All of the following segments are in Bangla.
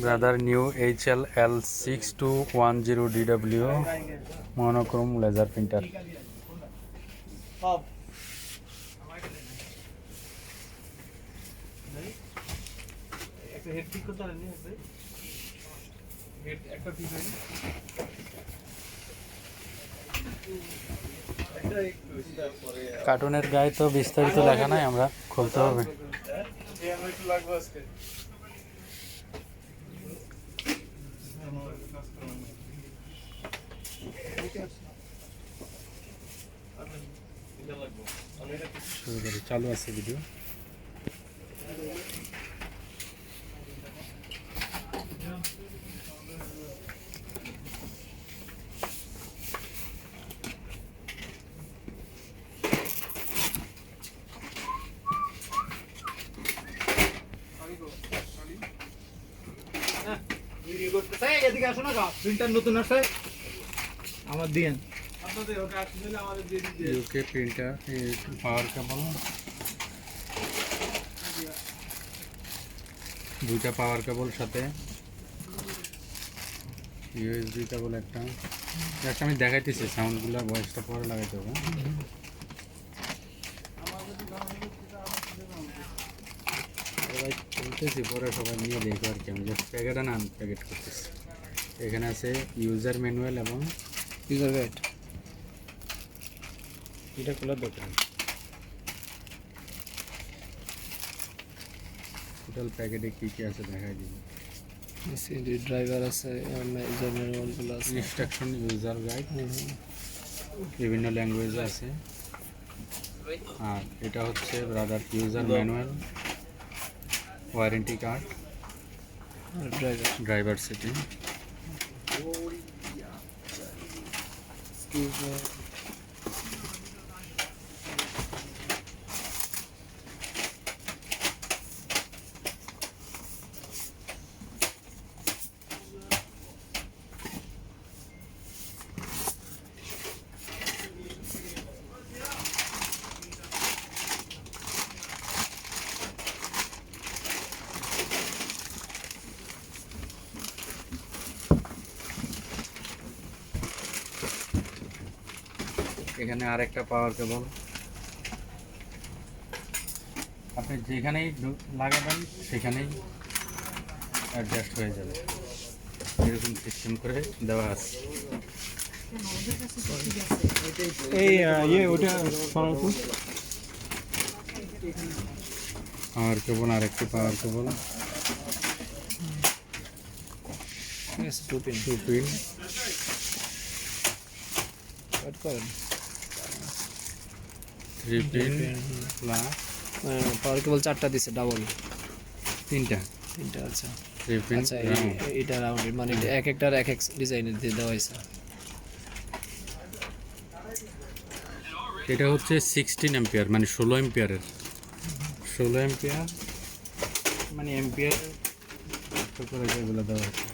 Brother new H L L six two one zero DW monochrome laser printer কার্টুনের গায়ে তো বিস্তারিত লেখা নাই, আমরা খুলতে হবে এই আমার একটু লাগবে আজকে শুরু করি চালু আছে ভিডিও ভিডিও করতেছে এদিকে আসো না প্রিন্টার নতুন আসছে। আমার দিয়েন। ইউকে প্রিন্টার পাওয়ার কেবল দুইটা পাওয়ার কেবল সাথে। ইউএসবি কেবল একটা। জাস্ট আমি দেখাইতেছি সাউন্ডগুলো ভয়েসটা পরে লাগাইতে হবে। সবাই বলতেছি পরে সবাই নিয়ে দেখব আর কি। আমি জাস্ট প্যাকেট না আনপ্যাকেট করতেছি। এখানে আছে ইউজার ম্যানুয়াল এবং ইউজার গাইড এটা খোলার দরকার টোটাল প্যাকেটে কী কী আছে দেখাই দিন সিডি ড্রাইভার আছে ইউজার ম্যানুয়ালগুলো আছে। ইনস্ট্রাকশন ইউজার গাইড বিভিন্ন ল্যাঙ্গুয়েজ আছে। আর এটা হচ্ছে Brother user manual warranty card driver driver setting Excuse me. এখানে আরেকটা পাওয়ার কেবল আপনি যেখানেই লাগাবেন সেখানেই অ্যাডজাস্ট হয়ে যাবে। এরকম সিস্টেম করে দেওয়া আছে। এই ইয়ে ওটা পাওয়ার কেবল আরেকটি power cable two pin two pin cut করেন। Three pin plus power cable চারটা দিছে ডাবল তিনটা। তিনটা আচ্ছা। থ্রি পিন আচ্ছা এটা রাউন্ড মানে এক একটার এক এক ডিজাইনের দিয়ে দেওয়া হয়েছে। এটা হচ্ছে সিক্সটিন এম্পিয়ার মানে ষোলো এম্পিয়ারের ষোলো এম্পিয়ার মানে এম্পিয়ার করে দেওয়া আছে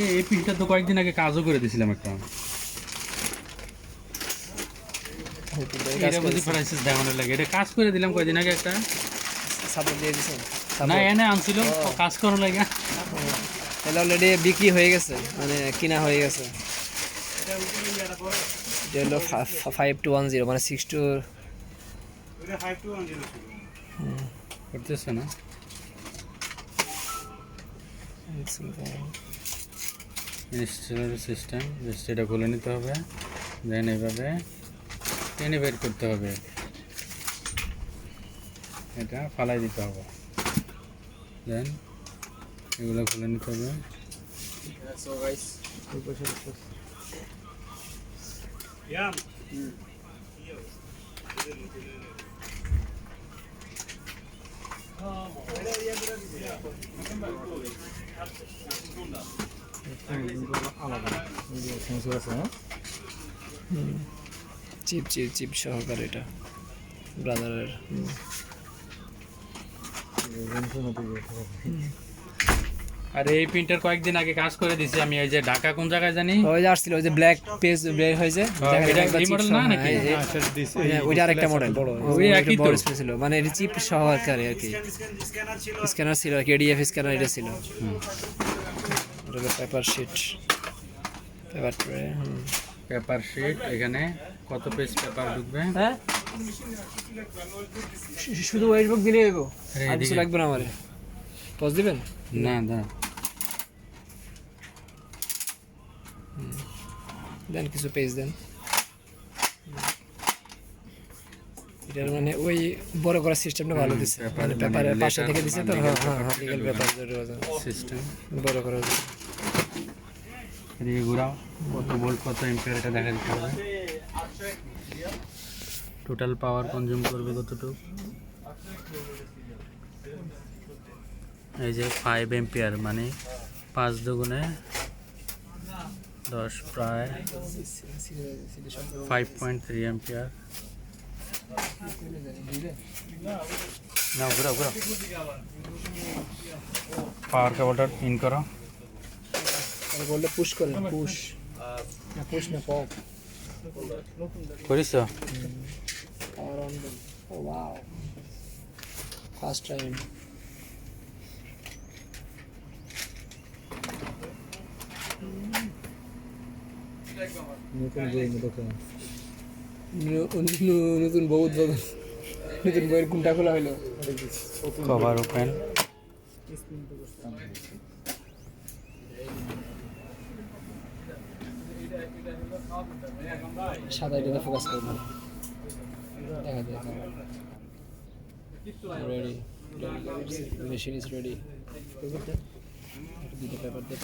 এই এই তো কয়েকদিন আগে কাজও করে দিয়েছিলাম একটা। এটা বুঝি প্রাইসেস দেখানোর লাগে। এটা কাজ করে দিলাম কয়েকদিন আগে একটা। সাপোর্ট দিয়ে না এনে আনছিল। কাজ করার লাগে। তাহলে অলরেডি বিক্রি হয়ে গেছে মানে কিনা হয়ে গেছে। এটা হলো ফাইভ টু ওয়ান জিরো মানে সিক্স টু করতেছে না। ইনস্টলার সিস্টেম জাস্ট এটা খুলে নিতে হবে। দেন এভাবে টেনে বের করতে হবে। এটা ফালাই দিতে হবে। দেন এগুলো খুলে নিতে হবে। চিপ চিপ চিপ সহকারে এটা। ব্রাদারের। আর এই প্রিন্টার কয়েকদিন আগে কাজ করে দিছি আমি এই যে ঢাকা কোন জায়গায় জানি? ওই যে আসছিল ওই যে ব্ল্যাক পেজ বের হয়েছে এই chip না হ্যাঁ, নাকি? ওইটা আরেকটা মডেল ওই একই তো। ছিল মানে এটা চিপ সহ আর কি। স্ক্যানার ছিল আর কি এডিএফ স্ক্যানার এটা ছিল। এটা হলো paper sheet paper tray paper sheet এখানে কত পেজ পেপার ঢুকবে? হ্যাঁ? শুধু ওয়েট বুক দিলে হইব। আর কিছু লাগবে না আমারে। পজ দিবেন? না না। দেন কিছু পেজ দেন। এটার মানে ওই বড় করার সিস্টেমটা ভালো দিচ্ছে মানে মানে পেপারের পাশে থেকে দিচ্ছে তো? হ্যাঁ হ্যাঁ হ্যাঁ লিগাল পেপার সিস্টেম বড় করার জন্য। এদিকে ঘুরাও। কত ভোল্ট কত এম্পিয়ার এটা দেখা দিতে হবে। টোটাল পাওয়ার কনজিউম করবে কতটুকু? এই যে ফাইভ এম্পিয়ার মানে পাঁচ দুগুণে দশ প্রায় ফাইভ পয়েন্ট থ্রি এম্পিয়ার না ঘুরাও ঘুরাও। পাওয়ার কেবলটা ইন করো। আর বললে পুশ করেন পুশ না পুশ না পপ করিস পাওয়ার অন দেন ও ওয়াও ফার্স্ট টাইম নতুন বউ উদ্বোধন। নতুন বইয়ের কোনটা খোলা হলো কভার ওপেন সাদা এটাতে ফোকাস করব। দেখা যায় রেডি মেশিন ইজ রেডি দুটো পেপার দিয়ে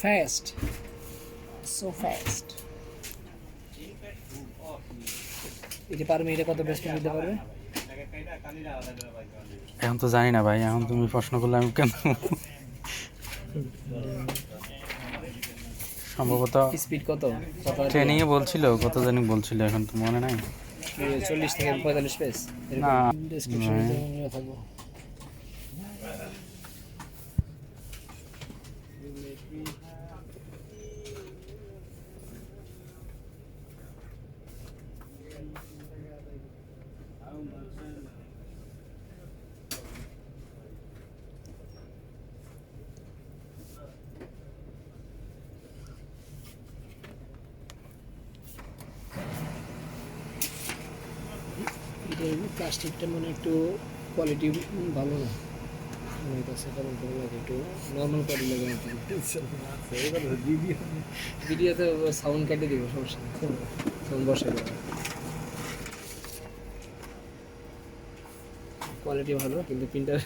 ফাস্ট সো ফাস্ট এটা পারবে এটা কত বেস্ট দিতে পারবে এখন তো জানি না ভাই এখন তুমি প্রশ্ন করলে আমি কেন? সম্ভবত স্পিড কত? ট্রেনিং এ বলছিল কত জানি বলছিল এখন তো মনে নাই। চল্লিশ থেকে পঁয়তাল্লিশ পেজ না, ডিসক্রিপশনে। থাকব। প্লাস্টিকটা মানে একটু কোয়ালিটি ভালো না। একটু নর্মাল ভিডিওতে সাউন্ড দেবো কোয়ালিটি ভালো, কিন্তু প্রিন্টার